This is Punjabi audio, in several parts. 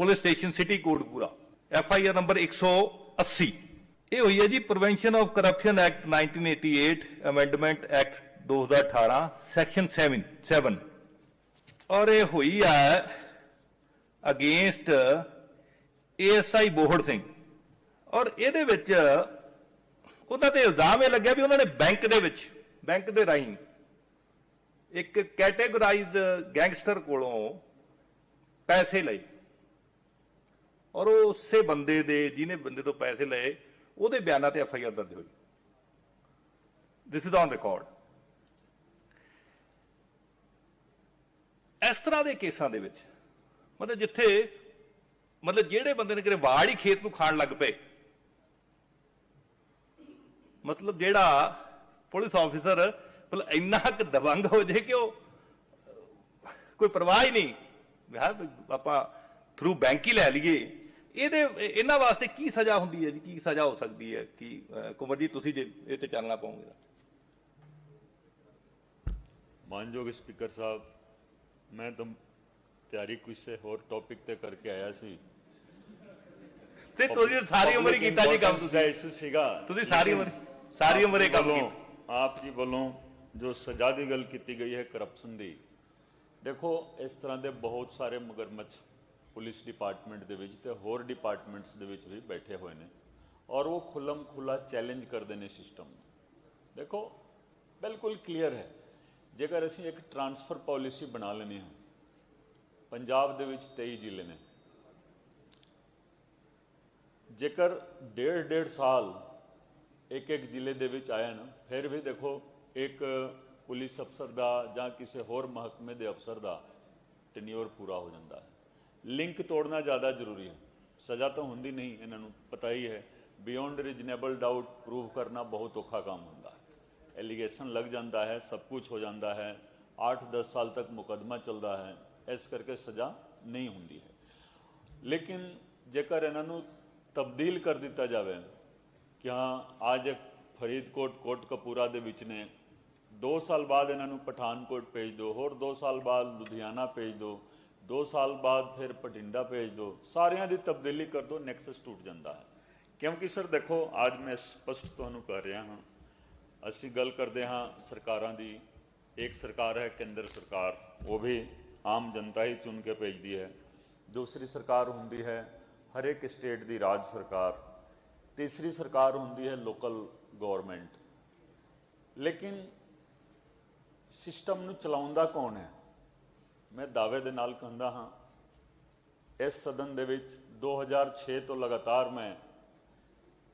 Police station city Kotpura F I R number 180 ਇਹ ਹੋਈ ਹੈ ਜੀ prevention of corruption act 1988 amendment act 2018 section 7 7 ਔਰ ਇਹ ਹੋਈ ਹੈ ਅਗੇਂਸਟ ਏਐਸਆਈ ਬੋਹੜ ਸਿੰਘ। ਔਰ ਇਹਦੇ ਵਿੱਚ ਉਹਨਾਂ ਤੇ ਇਲਜ਼ਾਮ ਇਹ ਲੱਗਿਆ ਵੀ ਉਹਨਾਂ ਨੇ ਬੈਂਕ ਦੇ ਵਿੱਚ, ਬੈਂਕ ਦੇ ਰਾਹੀਂ ਇੱਕ ਕੈਟੇਗਰਾਈਜ਼ਡ ਗੈਂਗਸਟਰ ਕੋਲੋਂ ਪੈਸੇ ਲਏ। ਔਰ ਉਹ ਉਸੇ ਬੰਦੇ ਦੇ, ਜਿਹਨੇ ਬੰਦੇ ਤੋਂ ਪੈਸੇ ਲਏ, ਉਹਦੇ ਬਿਆਨਾਂ ਤੇ ਐਫ ਆਈ ਆਰ ਦਰਜ ਹੋਈ। ਦਿਸ ਇਜ਼ ਔਨ ਰਿਕਾਰਡ ਇਸ ਤਰ੍ਹਾਂ ਦੇ ਕੇਸਾਂ ਦੇ ਵਿੱਚ, ਮਤਲਬ ਜਿੱਥੇ, ਮਤਲਬ ਜਿਹੜੇ ਬੰਦੇ ਨੇ ਕਿਤੇ ਵਾੜ ਹੀ ਖੇਤ ਨੂੰ ਖਾਣ ਲੱਗ ਪਏ, ਮਤਲਬ ਜਿਹੜਾ ਪੁਲਿਸ ਆਫੀਸਰ, ਮਤਲਬ ਇੰਨਾ ਕੁ ਦਬੰਗ ਹੋ ਜੇ ਕਿ ਉਹ ਕੋਈ ਪਰਵਾਹ ਹੀ ਨਹੀਂ। ਯਾਰ ਆਪਾਂ ਥਰੂ ਬੈਂਕ ਹੀ ਲੈ ਲਈਏ। ਇਹਦੇ ਇਹਨਾਂ ਵਾਸਤੇ ਕੀ ਸਜ਼ਾ ਹੁੰਦੀ ਹੈ ਜੀ? ਕੀ ਸਜ਼ਾ ਹੋ ਸਕਦੀ ਹੈ ਕੀ ਜੀ ਤੁਸੀਂ ਜੇ ਇਹ ਤੇ ਚੱਲਣਾ ਪਾਉਂਗੇ ਮਾਨਯੋਗ ਸਪੀਕਰ ਸਾਹਿਬ ਮੈਂ ਤਾਂ ਤਿਆਰੀ ਕਿਸੇ ਹੋਰ ਟੌਪਿਕ ਤੇ ਕਰਕੇ ਆਇਆ ਸੀ। ਤੇ ਤੁਸੀਂ ਸਾਰੀ ਉਮਰ ਹੀ ਕੀਤਾ ਜੀ ਕੰਮ ਤੁਸੀਂ। ਇਸ਼ੂ ਸੀਗਾ। ਤੁਸੀਂ ਸਾਰੀ ਉਮਰ ਸਾਰੀ ਉਮਰ ਇਹ ਕੰਮ ਕੀਤਾ। ਆਪ ਜੀ ਵੱਲੋਂ ਜੋ ਸਜ਼ਾ ਦੀ ਗੱਲ ਕੀਤੀ ਗਈ ਹੈ ਕਰਪਸ਼ਨ ਦੀ। ਦੇਖੋ ਇਸ ਤਰ੍ਹਾਂ ਦੇ ਬਹੁਤ ਸਾਰੇ ਮਗਰਮੱਛ ਪੁਲਿਸ ਡਿਪਾਰਟਮੈਂਟ ਦੇ ਵਿੱਚ ਤੇ ਹੋਰ ਡਿਪਾਰਟਮੈਂਟਸ ਦੇ ਵਿੱਚ ਵੀ ਬੈਠੇ ਹੋਏ ਨੇ ਔਰ ਉਹ ਖੁੱਲਮ ਖੁੱਲਾ ਚੈਲੰਜ ਕਰਦੇ ਨੇ ਸਿਸਟਮ ਨੂੰ। ਦੇਖੋ, ਬਿਲਕੁਲ ਕਲੀਅਰ ਹੈ। ਜੇਕਰ ਅਸੀਂ ਇੱਕ ਟਰਾਂਸਫਰ ਪਾਲਿਸੀ ਬਣਾ ਲੈਣੀ ਹੈ, ਪੰਜਾਬ ਦੇ ਵਿੱਚ 23 ਜ਼ਿਲ੍ਹੇ ਨੇ। ਜੇਕਰ ਡੇਢ ਡੇਢ ਸਾਲ ਇੱਕ ਇੱਕ ਜ਼ਿਲ੍ਹੇ ਦੇ ਵਿੱਚ ਆਇਆ ਨਾ, ਫਿਰ ਵੀ ਦੇਖੋ, ਇੱਕ ਪੁਲਿਸ ਅਫਸਰ ਦਾ ਜਾਂ ਕਿਸੇ ਹੋਰ ਮਹਿਕਮੇ ਦੇ ਅਫਸਰ ਦਾ ਟੈਨਿਓਰ ਪੂਰਾ ਹੋ ਜਾਂਦਾ ਹੈ। ਲਿੰਕ ਤੋੜਨਾ ਜ਼ਿਆਦਾ ਜ਼ਰੂਰੀ ਹੈ। ਸਜ਼ਾ ਤਾਂ ਹੁੰਦੀ ਨਹੀਂ, ਇਹਨਾਂ ਨੂੰ ਪਤਾ ਹੀ ਹੈ। ਬਿਯੋਂਡ ਰੀਜਨੇਬਲ ਡਾਊਟ ਪ੍ਰੂਵ ਕਰਨਾ ਬਹੁਤ ਔਖਾ ਕੰਮ ਹੁੰਦਾ ਹੈ। ਐਲੀਗੇਸ਼ਨ ਲੱਗ ਜਾਂਦਾ ਹੈ, ਸਭ ਕੁਝ ਹੋ ਜਾਂਦਾ ਹੈ। 8-10 ਸਾਲ ਤੱਕ ਮੁਕਦਮਾ ਚੱਲਦਾ ਹੈ। ਇਸ ਕਰਕੇ ਸਜ਼ਾ ਨਹੀਂ ਹੁੰਦੀ ਹੈ। ਲੇਕਿਨ ਜੇਕਰ ਇਹਨਾਂ ਨੂੰ ਤਬਦੀਲ ਕਰ ਦਿੱਤਾ ਜਾਵੇ ਕਿ ਹਾਂ ਅੱਜ ਫਰੀਦਕੋਟ, ਕੋਟ ਕਪੂਰਾ ਦੇ ਵਿੱਚ ਨੇ 2 ਸਾਲ ਬਾਅਦ ਇਹਨਾਂ ਨੂੰ ਪਠਾਨਕੋਟ ਭੇਜ ਦਿਓ, ਹੋਰ 2 ਸਾਲ ਬਾਅਦ ਲੁਧਿਆਣਾ ਭੇਜ ਦਿਓ 2 ਸਾਲ ਬਾਅਦ ਫਿਰ ਪਟਿੰਡਾ ਭੇਜ ਦਿਓ ਸਾਰਿਆਂ ਦੀ ਤਬਦੀਲੀ ਕਰ ਦਿਓ ਨੈਕਸਸ ਟੁੱਟ ਜਾਂਦਾ ਹੈ। ਕਿਉਂਕਿ ਸਰ ਦੇਖੋ, ਅੱਜ ਮੈਂ ਸਪਸ਼ਟ ਤੁਹਾਨੂੰ ਕਰ ਰਿਹਾ ਹਾਂ। ਅਸੀਂ ਗੱਲ ਕਰਦੇ ਹਾਂ ਸਰਕਾਰਾਂ ਦੀ। ਇੱਕ ਸਰਕਾਰ ਹੈ, ਕੇਂਦਰ ਸਰਕਾਰ। ਉਹ ਵੀ ਆਮ ਜਨਤਾ ਹੀ ਚੁਣ ਕੇ ਭੇਜਦੀ ਹੈ। ਦੂਸਰੀ ਸਰਕਾਰ ਹੁੰਦੀ ਹੈ ਹਰ ਇੱਕ ਸਟੇਟ ਦੀ ਰਾਜ ਸਰਕਾਰ। ਤੀਸਰੀ ਸਰਕਾਰ ਹੁੰਦੀ ਹੈ ਲੋਕਲ ਗਵਰਨਮੈਂਟ ਲੇਕਿਨ ਸਿਸਟਮ ਨੂੰ ਚਲਾਉਂਦਾ ਕੌਣ ਹੈ? ਮੈਂ ਦਾਅਵੇ ਦੇ ਨਾਲ ਕਹਿੰਦਾ ਹਾਂ, ਇਸ ਸਦਨ ਦੇ ਵਿੱਚ 2006 ਤੋਂ ਲਗਾਤਾਰ ਮੈਂ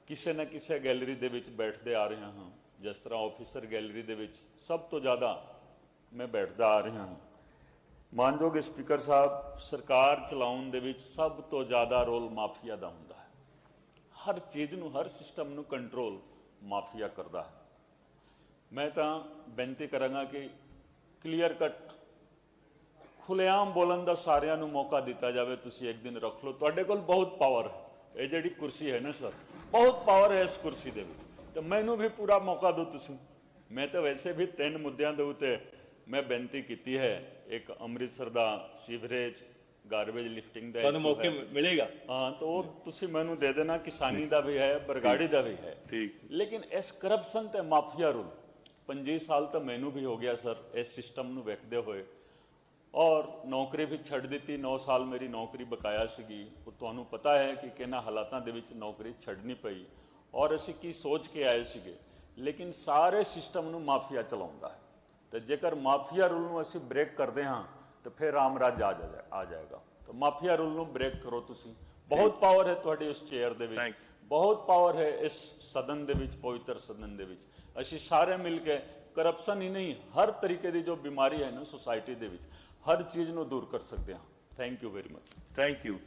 ਕਿਸੇ ਨਾ ਕਿਸੇ ਗੈਲਰੀ ਦੇ ਵਿੱਚ ਬੈਠਦੇ ਆ ਰਿਹਾ ਹਾਂ। ਜਿਸ ਤਰ੍ਹਾਂ ਆਫੀਸਰ ਗੈਲਰੀ ਦੇ ਵਿੱਚ ਸਭ ਤੋਂ ਜ਼ਿਆਦਾ ਮੈਂ ਬੈਠਦਾ ਆ ਰਿਹਾ ਹਾਂ। ਮਾਨਯੋਗ ਸਪੀਕਰ ਸਾਹਿਬ, ਸਰਕਾਰ ਚਲਾਉਣ ਦੇ ਵਿੱਚ ਸਭ ਤੋਂ ਜ਼ਿਆਦਾ ਰੋਲ ਮਾਫੀਆ ਦਾ ਹੁੰਦਾ ਹੈ। ਹਰ ਚੀਜ਼ ਨੂੰ, ਹਰ ਸਿਸਟਮ ਨੂੰ ਕੰਟਰੋਲ ਮਾਫੀਆ ਕਰਦਾ ਹੈ। ਮੈਂ ਤਾਂ ਬੇਨਤੀ ਕਰਾਂਗਾ ਕਿ ਕਲੀਅਰ ਕੱਟ ਖੁੱਲੇਆਮ ਬੋਲਣ ਦਾ ਸਾਰਿਆਂ ਨੂੰ ਮੌਕਾ ਦਿੱਤਾ ਜਾਵੇ ਤੁਸੀਂ ਇੱਕ ਦਿਨ ਰੱਖ ਲਓ। ਤੁਹਾਡੇ ਕੋਲ ਬਹੁਤ ਪਾਵਰ ਹੈ। ਇਹ ਜਿਹੜੀ ਕੁਰਸੀ ਹੈ ਨਾ ਸਰ ਬਹੁਤ ਪਾਵਰ ਹੈ ਇਸ ਕੁਰਸੀ ਦੇ ਵਿੱਚ। ਤੇ ਮੈਨੂੰ ਵੀ ਪੂਰਾ ਮੌਕਾ ਦਿਓ ਤੁਸੀਂ। ਮੈਂ ਤਾਂ ਵੈਸੇ ਵੀ ਤਿੰਨ ਮੁੱਦਿਆਂ ਦੇ ਉੱਤੇ ਮੈਂ ਬੇਨਤੀ ਕੀਤੀ ਹੈ। ਇੱਕ ਅੰਮ੍ਰਿਤਸਰ ਦਾ ਸੀਵਰੇਜ ਗਾਰਬੇਜ ਲਿਫਟਿੰਗ ਦਾ ਤੁਹਾਨੂੰ ਮੌਕੇ। ਮਿਲੇਗਾ? ਹਾਂ ਤਾਂ ਉਹ ਤੁਸੀਂ ਮੈਨੂੰ ਦੇ ਦੇਣਾ ਕਿਸਾਨੀ ਦਾ ਵੀ ਹੈ ਬਰਗਾੜੀ ਦਾ ਵੀ ਹੈ। ਠੀਕ। ਲੇਕਿਨ ਇਸ ਕਰਪਸ਼ਨ ਤੇ ਮਾਫੀਆ ਰੂਲ 25 ਸਾਲ ਤਾਂ ਮੈਨੂੰ ਵੀ ਹੋ ਗਿਆ ਸਰ ਇਸ ਸਿਸਟਮ ਨੂੰ ਵੇਖਦੇ ਹੋਏ। ਔਰ ਨੌਕਰੀ ਵੀ ਛੱਡ ਦਿੱਤੀ 9 ਸਾਲ ਮੇਰੀ ਨੌਕਰੀ ਬਕਾਇਆ ਸੀਗੀ। ਉਹ ਤੁਹਾਨੂੰ ਪਤਾ ਹੈ ਕਿ ਕਿਹਨਾਂ ਹਾਲਾਤਾਂ ਦੇ ਵਿੱਚ ਨੌਕਰੀ ਛੱਡਣੀ ਪਈ ਔਰ ਅਸੀਂ ਕੀ ਸੋਚ ਕੇ ਆਏ ਸੀਗੇ। ਲੇਕਿਨ ਸਾਰੇ ਸਿਸਟਮ ਨੂੰ ਮਾਫੀਆ ਚਲਾਉਂਦਾ ਹੈ। ਤੇ ਜੇਕਰ ਮਾਫੀਆ ਰੂਲ ਨੂੰ ਅਸੀਂ ਬ੍ਰੇਕ ਕਰਦੇ ਹਾਂ ਤਾਂ ਫਿਰ ਰਾਮ ਰਾਜ ਆ ਜਾ ਆ ਜਾਏਗਾ। ਤਾਂ ਮਾਫੀਆ ਰੂਲ ਨੂੰ ਬ੍ਰੇਕ ਕਰੋ ਤੁਸੀਂ। ਬਹੁਤ ਪਾਵਰ ਹੈ ਤੁਹਾਡੀ ਉਸ ਚੇਅਰ ਦੇ ਵਿੱਚ। ਬਹੁਤ ਪਾਵਰ ਹੈ ਇਸ ਸਦਨ ਦੇ ਵਿੱਚ ਪਵਿੱਤਰ ਸਦਨ ਦੇ ਵਿੱਚ। ਅਸੀਂ ਸਾਰੇ ਮਿਲ ਕੇ ਕਰਪਸ਼ਨ ਹੀ ਨਹੀਂ ਹਰ ਤਰੀਕੇ ਦੀ ਜੋ ਬਿਮਾਰੀ ਹੈ ਨਾ ਸੋਸਾਇਟੀ ਦੇ ਵਿੱਚ ਹਰ ਚੀਜ਼ ਨੂੰ ਦੂਰ ਕਰ ਸਕਦੇ ਹਾਂ। Thank you very much thank you